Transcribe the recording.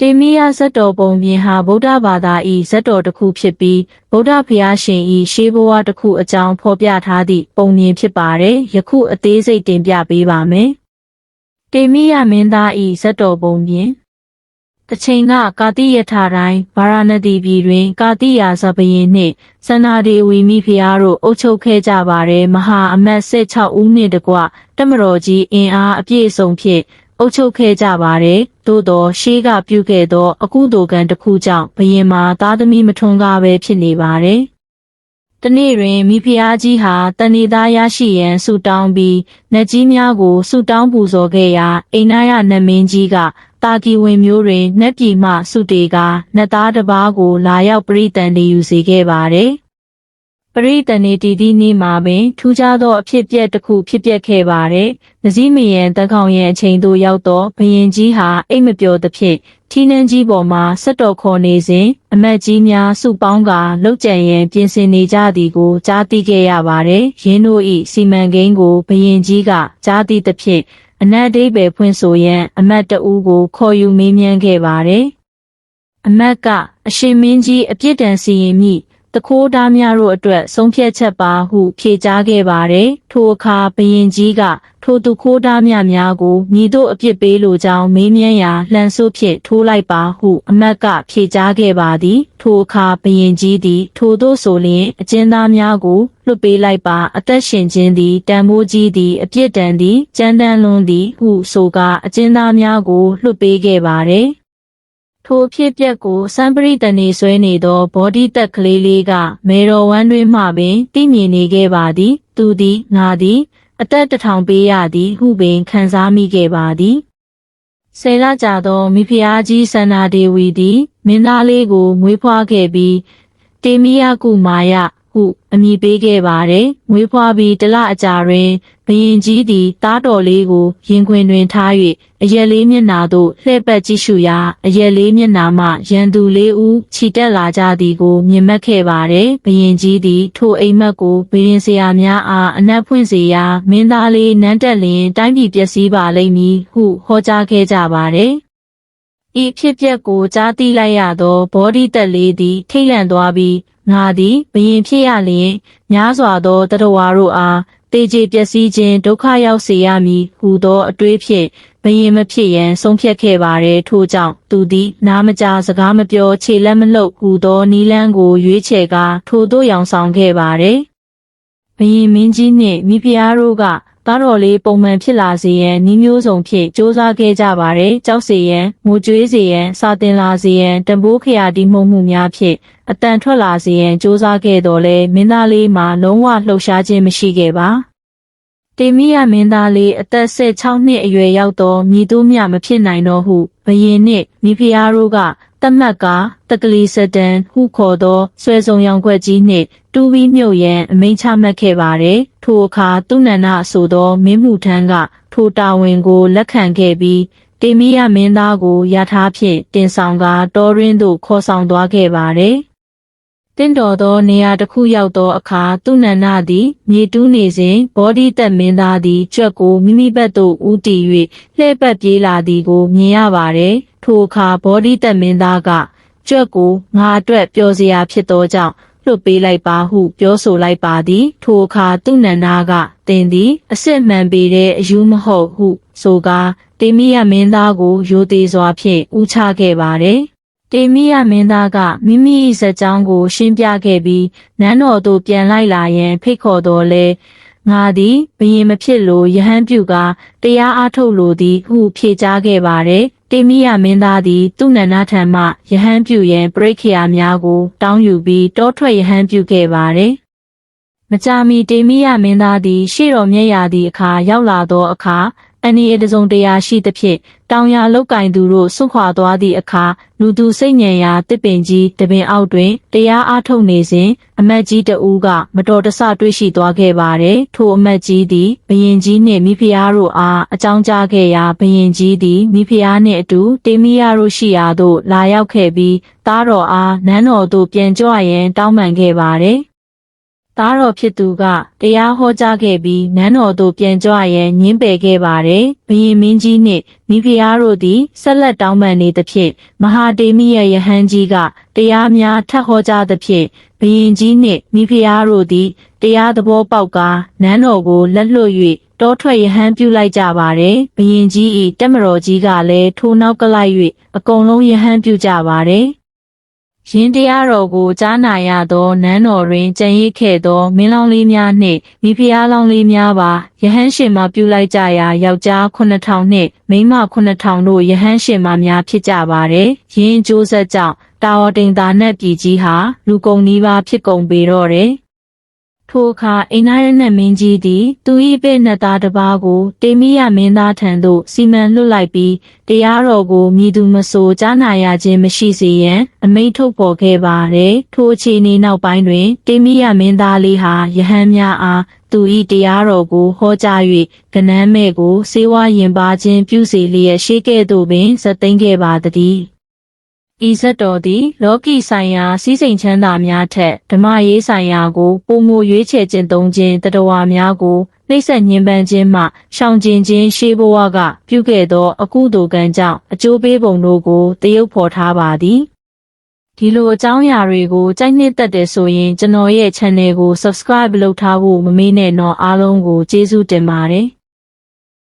တေမိယဇတ်တော်ပုံပြင်ဟာဗုဒ္ဓဘာသာ၏ဇတ်တော်တစ်ခုဖြစ်ပြီးဗုဒ္ဓဘုရားရှင်၏ရှေးဘဝတစ်ခုအကြောင်းဖော်ပြထားသည့်ပုံပြင်ဖြစ်ပါတယ်။ယခုအသေးစိတ်တင်ပြပေးပါမယ်။တေမိယမင်းသား၏ဇတ်တော်ပုံပြင်တချိန်ကကာတိယထာတိုင်းဗာရာဏသီပြည်တွင် ကာတိယာဇဘယင်နှင့်စန္နာဒေဝီမိဖုရားတို့အုပ်ချုပ်ခဲ့ကြပါတယ်မဟာအမတ်16ဦးနှင့်တကွတမတော်ကြီးအင်အားအပြည့်အစုံဖြင့် အုပ်ချုပ်ခဲ့ကြပါတယ်သို့သောရှေးကပြုခဲ့သော အကုသိုလ်ကံတစ်ခုကြောင့်ဘယင်မှာသားသမီးမထွန်းကားပဲဖြစ်နေပါတယ်တနေ့တွင်မိဖုရားကြီးဟာတဏီသားရရှိရန်ဆုတောင်းပြီးနတ်ကြီးများကိုဆုတောင်းပူဇော်ခဲ့ရာအိန္ဒယနတ်မင်းကြီးကတာကီဝင်မျိုးတွင်နတ်ပြည်မှဆုတေကနတ်သားတစ်ပါးကိုလာရောက်ပရိတန်နေယူစေခဲ့ပါတယ် ပရိတန်နေတီတီနေ့မှာပင်ထူးခြားသောအဖြစ်အပျက်တစ်ခုဖြစ်ပျက်ခဲ့ပါတယ်။နစည်းမယံတက်ခေါင်ရဲ့အချိန်သို့ရောက်တော့ဘယင်ကြီးဟာအိတ်မပျော်သဖြင့်ထီးနှန်းကြီးပေါ်မှာဆက်တော်ခေါ်နေစဉ်အမတ်ကြီးများစုပေါင်းကလှုပ်ကြံရန်ပြင်ဆင်နေကြသည်ကိုကြားသိခဲ့ရပါတယ်။ရင်းတို့၏စီမံကိန်းကိုဘယင်ကြီးကကြားသိသဖြင့်အနတ်ဒိဗေဖွင့်ဆိုရန်အမတ်တဦးကိုခေါ်ယူမေးမြန်းခဲ့ပါတယ်။အမတ်ကအရှင်မင်းကြီးအပြစ်ဒဏ်စီရင်မိ တခိုးသားများတို့အတွက်ဆုံးဖြတ်ချက်ပါဟု ဖြေကြားခဲ့ပါတယ်။ထိုအခါဘရင်ကြီးကထိုသူခိုးသားများများကိုညီတို့အပြစ်ပေးလိုကြောင်းမေးမြန်းရာလှန်ဆိုးဖြင့်ထိုးလိုက်ပါဟုအမတ်ကဖြေကြားခဲ့ပါသည်။ထိုအခါဘရင်ကြီးသည် ထိုတို့ဆိုလျင်အကျဉ်းသားများကိုလွတ်ပေးလိုက်ပါအသက်ရှင်ခြင်းသည်တန်ဖိုးကြီးသည်အပြစ်ဒဏ်သည်ကြမ်းတမ်းလွန်းသည်ဟုဆိုကာအကျဉ်းသားများကိုလွတ်ပေးခဲ့ပါတယ်။ ထိုဖြစ်ပျက်ကိုစံပရိတနေဆွဲနေသောဘောဓိတက်ကလေးလေးကမေတော်ဝမ်းတွင်မှပင်သိမြင်နေခဲ့ပါသည် သူသည်ငါသည် အသက်တထောင်ပေးရသည်ဟုပင်ခံစားမိခဲ့ပါသည်ဆယ်လကြာသောမိဖုရားကြီးစန္နာဒေဝီသည်မင်းသားလေးကိုမွေးဖွားခဲ့ပြီးတေမီယကုမာယ ဟုအမည်ပေးခဲ့ပါတယ်။မွေးဖွားပြီးတလအကြာတွင်ဘရင်ကြီးသည်သားတော်လေးကိုရင်ခွင်တွင်ထား၍အရက်လေးမျက်နာသို့လှည့်ပတ်ကြည့်ရှုရာအရက်လေးမျက်နာမှရန်သူလေးဦးခြိတက်လာကြသည်ကိုမြင်မှတ်ခဲ့ပါတယ်။ဘရင်ကြီးသည်ထိုအိမ်မက်ကိုဘရင်ဆရာများအားအနက်ဖွင့်စေရာမင်းသားလေးနန်းတက်လျင်တိုင်းပြည်ပျက်စီးပါလိမ့်မည်ဟုဟောကြားခဲ့ကြပါတယ်။ဤဖြစ်ပျက်ကိုကြားသိလိုက်ရသောဘောဓိတက်လေးသည်ထိတ်လန့်သွားပြီး ငါသည်ဘယင်ဖြစ်ရလျင်များစွာသောတတဝါတို့အားတေကျေပျက်စီးခြင်းဒုက္ခရောက်စေရမည်ဟူသောအတွေးဖြင့်ဘယင်မဖြစ်ရန်ဆုံးဖြတ်ခဲ့ပါれထို့ကြောင့်သူသည်နားမကြားစကားမပြောခြေလက်မလှုပ်ဟူသောနီလန်းကိုရွေးချယ်ကာထိုတို့ရောင်ဆောင်ခဲ့ပါれဘယင်မင်းကြီးနှင့်မိဖုရားတို့က သားတော်လေးပုံမှန်ဖြစ်လာစေရန်ဤမျိုးစုံဖြင့်စ조사ခဲ့ကြပါれကြောက်စေရန်ငိုကြွေးစေရန်စာတင်လာစေရန်တံပိုးခရာတီမှုမှုများဖြင့်အတန်ထွက်လာစေရန်စ조사ခဲ့တော်လဲမင်းသားလေးမှာလုံးဝလှုပ်ရှားခြင်းမရှိခဲ့ပါတေမီယမင်းသားလေးအသက်16နှစ်အရွယ်ရောက်သောမြည်သူမြမဖြစ်နိုင်တော့ဟုဘယင်နှင့်မိဖုရားတို့က တမတ်ကတကလီစတန်ဟုခေါ်သောဆွဲစုံရောင်ခွက်ကြီးနှင့်တူဝီမြုပ်ရန်အမိန့်ချမှတ်ခဲ့ပါတယ်ထိုအခါသူနန္ဒဆိုသောမင်းမှုထမ်းကထိုတာဝန်ကိုလက်ခံခဲ့ပြီးတေမီယမင်းသားကိုရထားဖြင့်တင်ဆောင်ကာတောရင်းသို့ခေါ်ဆောင်သွားခဲ့ပါတယ်တင့်တော်သောနေရာတစ်ခုရောက်သောအခါသူနန္ဒသည်မြေတူးနေစဉ်ဘောဓိသက်မင်းသားသည်ကြွက်ကိုမိမိဘက်သို့ဦးတည်၍လှည့်ပတ်ပြေးလာသည်ကိုမြင်ရပါတယ် ထိုအခါဘောဓိသက်မင်းသားကကြွက်ကိုငါအတွက်ပျော်စရာဖြစ်သောကြောင့်လွတ်ပေးလိုက်ပါဟုပြောဆိုလိုက်ပါသည် ထိုအခါသူနန္ဒာကတင်သည်အစစ်မှန်ပေတဲ့အယူမဟုတ်ဟု ဆိုကာတေမိယမင်းသားကိုရိုသေစွာဖြင့်ဥချခဲ့ပါတယ်တေမိယမင်းသားကမိမိ၏ဇက်ကြောင်းကိုရှင်းပြခဲ့ပြီးနန်းတော်သို့ပြန်လိုက်လာရန်ဖိတ်ခေါ်တော်လဲ ငါသည်ဘယင်မဖြစ်လို့ယဟန်ပြုကာတရားအားထုတ်လိုသည်ဟုဖြေကြားခဲ့ပါတယ်တေမိယမင်းသားသည်သူ့နန္ဒထံမှယဟန်ပြုရန်ပရိခေယများကို တောင်းယူပြီးတောထွက်ယဟန်ပြုခဲ့ပါတယ်မကြာမီတေမိယမင်းသားသည်ရှေ့တော်မျက်ရာသည့်အခါရောက်လာသောအခါ အန်ဒီအတစုံတရာရှိသဖြင့်တောင်ယာလောက်ကင်သူတို့ဆွန့်ခွာသွားသည့်အခါလူသူစိတ်ညံရာတစ်ပင်ကြီးတပင်အောက်တွင်တရားအားထုတ်နေစဉ်အမတ်ကြီးတဦးကမတော်တဆတွေ့ရှိသွားခဲ့ပါတယ်ထိုအမတ်ကြီးသည်ဘရင်ကြီးနှင့်မိဖုရားတို့အားအကြောင်းကြားခဲ့ရာဘရင်ကြီးသည်မိဖုရားနှင့်အတူတေမီယာတို့ရှိရာသို့လာရောက်ခဲ့ပြီးသားတော်အားနန်းတော်သို့ပြန်ကြွရန်တောင်းပန်ခဲ့ပါတယ် သားတော်ဖြစ်သူကတရားဟောကြားခဲ့ပြီးနန်းတော်သို့ပြန်ကြွရန်ညှင်းပယ်ခဲ့ပါတယ်။ဘုရင်မင်းကြီးနှင့်မိဖုရားတို့သည်ဆက်လက်တောင်းပန်နေသဖြင့်မဟာတေမိယယဟန်ကြီးကတရားများထပ်ဟောကြားသဖြင့်ဘုရင်ကြီးနှင့်မိဖုရားတို့သည်တရားသဘောပေါက်ကာနန်းတော်ကိုလက်လွတ်၍တောထွက်ယဟန်ပြုလိုက်ကြပါတယ်။ဘုရင်ကြီး၏တက်မတော်ကြီးကလည်းထိုနောက်ကလိုက်၍အကုန်လုံးယဟန်ပြုကြပါတယ်။ ရင်တရားတော်ကိုကြားနာရသောနန်းတော်တွင်ကြံရစ်ခဲ့သောမင်းလောင်းလေးများနှင့်မိဖုရားလောင်းလေးများပါယဟန်ရှင်မပြုလိုက်ကြရာယောက်ျား9000နှင့်မိန်းမ9000တို့ယဟန်ရှင်မများဖြစ်ကြပါれ။ယင်းကျိုးဆက်ကြောင့်တာဝတိန်သာနှက်ပြည်ကြီးဟာလူကုန်နီးပါးဖြစ်ကုန်ပေတော့တယ်။ ထိုအခါအိန္ဒိယနတ်မင်းကြီးသည် သူ၏ပဲ့နှစ်သားတစ်ပါးကို တေမိယမင်းသားထံသို့စီမံလွှတ်လိုက်ပြီးတရားတော်ကိုမြည်သူမဆိုကြားနာရခြင်းမရှိစေရန် အမိန့်ထုတ်ဖော်ခဲ့ပါတယ်ထိုအခြေအနေနောက်ပိုင်းတွင် တေမိယမင်းသားလေးဟာယဟန်များအားသူ၏တရားတော်ကိုဟောကြား၍ကနန်းမဲ့ကိုစေဝါရင်ပါခြင်းပြုစေလျက်ရှိကဲ့သို့ပင်ဇက်သိမ်းခဲ့ပါတည်း ဤဇတ်တော်သည် လောကီဆိုင်ရာစည်းစိမ်ချမ်းသာများထက်ဓမ္မရေးဆိုင်ရာကိုပုံမူရွေးချယ်ခြင်းသုံးခြင်းတတဝါများကိုနှိမ့်ဆက်ညှဉ်းပန်းခြင်းမှရှောင်ကျဉ်ခြင်းရှေးဘဝကပြုခဲ့သော အကုသိုလ်ကံကြောင့်အကျိုးပေးပုံတို့ကိုတရုပ်ဖော်ထားပါသည်ဒီလိုအကြောင်းအရာတွေကိုကြိုက်နှစ်သက်တယ်ဆိုရင်ကျွန်တော်ရဲ့ channel ကို subscribe လုပ်ထားဖို့မမေ့နဲ့တော့အားလုံးကိုကျေးဇူးတင်ပါတယ်